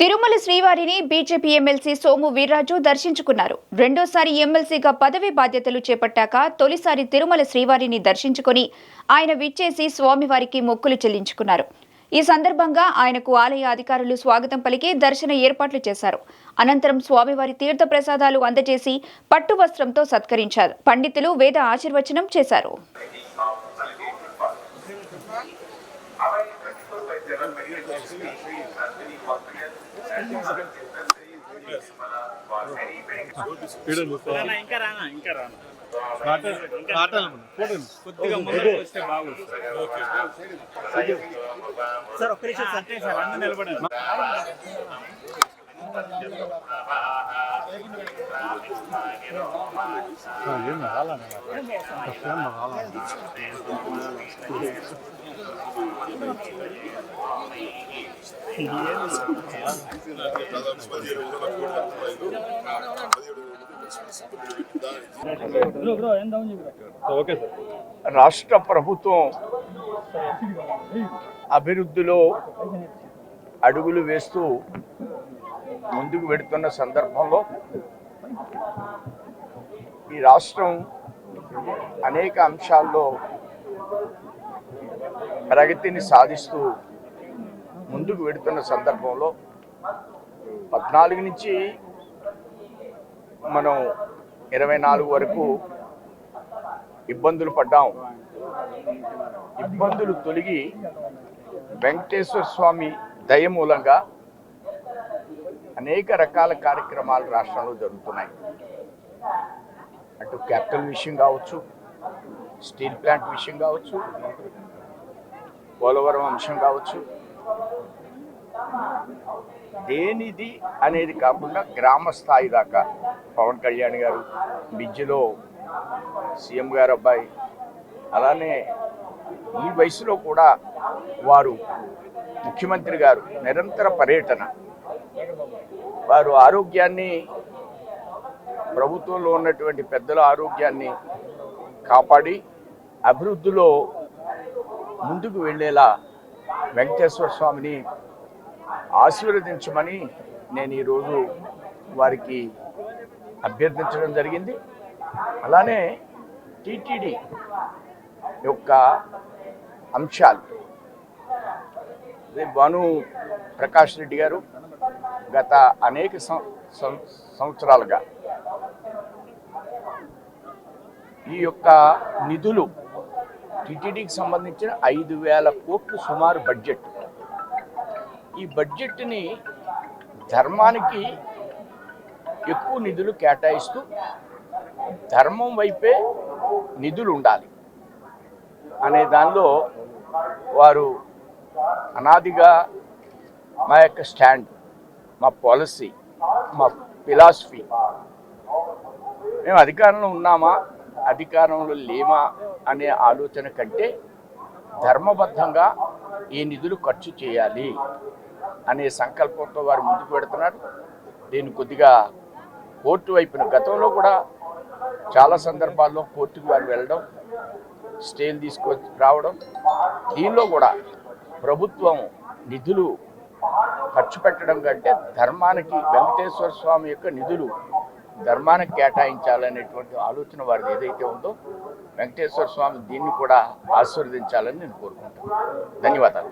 తిరుమల శ్రీవారిని BJP MLC Somu Veerraju దర్శించుకున్నారు. రెండోసారి ఎమ్మెల్సీగా పదవి బాధ్యతలు చేపట్టాక తొలిసారి తిరుమల శ్రీవారిని దర్శించుకొని ఆయన విచ్చేసి స్వామివారికి మొక్కులు చెల్లించుకున్నారు. ఈ సందర్భంగా ఆయనకు ఆలయ అధికారులు స్వాగతం పలికి దర్శన ఏర్పాట్లు చేశారు. అనంతరం స్వామివారి తీర్థ ప్రసాదాలు అందజేసి పట్టు వస్త్రంతో సత్కరించారు. పండితులు వేద ఆశీర్వచనం చేశారు. ఇంకా రానా ఇంకా రానా. సార్ ఒక్క నిమిషం సార్. అందరూ నిలబడండి ఏం రాలే ఏం రాలే రాష్ట్ర ప్రభుత్వం అభివృద్ధిలో అడుగులు వేస్తూ ముందుకు పెడుతున్న సందర్భంలో ఈ రాష్ట్రం అనేక అంశాల్లో ప్రగతిని సాధిస్తూ ముందుకు వెడుతున్న సందర్భంలో పద్నాలుగు నుంచి మనం ఇరవై నాలుగు వరకు ఇబ్బందులు పడ్డాం. ఇబ్బందులు తొలగి వెంకటేశ్వర స్వామి దయ మూలంగా అనేక రకాల కార్యక్రమాలు రాష్ట్రంలో జరుగుతున్నాయి. అటు క్యాపిటల్ విషయం కావచ్చు స్టీల్ ప్లాంట్ విషయం కావచ్చు పోలవరం అంశం కావచ్చు. దేనిది అనేది కాకుండా గ్రామ స్థాయి దాకా. పవన్ కళ్యాణ్ గారు బిజ్జిలో సీఎం గారు అబ్బాయి. అలానే ఈ వయసులో కూడా వారు ముఖ్యమంత్రి గారు నిరంతర పర్యటన. వారు ఆరోగ్యాన్ని ప్రభుత్వంలో ఉన్నటువంటి పెద్దల ఆరోగ్యాన్ని కాపాడి అభివృద్ధిలో ముందుకు వెళ్ళేలా వెంకటేశ్వర స్వామిని ఆశీర్వదించమని నేను ఈరోజు వారికి అభ్యర్థించడం జరిగింది. అలానే టీటీడీ యొక్క అంశాలు. భాను ప్రకాష్ రెడ్డి గారు గత అనేక సం- సం- సంవత్సరాలుగా ఈ యొక్క నిధులు టిటిడికి సంబంధించిన ఐదు వేల కోట్లు సుమారు బడ్జెట్. ఈ బడ్జెట్ని ధర్మానికి ఎక్కువ నిధులు కేటాయిస్తూ ధర్మం వైపే నిధులు ఉండాలి అనే దానిలో వారు అనాదిగా మా యొక్క స్టాండ్ మా పాలసీ మా ఫిలాసఫీ. మేము అధికారంలో ఉన్నామా? అధికారంలో లేమా అనే ఆలోచన కంటే ధర్మబద్ధంగా ఈ నిధులు ఖర్చు చేయాలి అనే సంకల్పంతో వారు ముందుకు పెడుతున్నారు దీన్ని కొద్దిగా కోర్టు వైపున గతంలో కూడా చాలా సందర్భాల్లో కోర్టుకు వారు వెళ్ళడం స్టేలు తీసుకొచ్చి రావడం దీనిలో కూడా ప్రభుత్వం నిధులు ఖర్చు పెట్టడం కంటే ధర్మానికి వెంకటేశ్వర స్వామి యొక్క నిధులు ధర్మానికి కేటాయించాలనేటువంటి ఆలోచన వారిది ఏదైతే ఉందో వెంకటేశ్వర స్వామి దీన్ని కూడా ఆశీర్వదించాలని నేను కోరుకుంటున్నాను. ధన్యవాదాలు.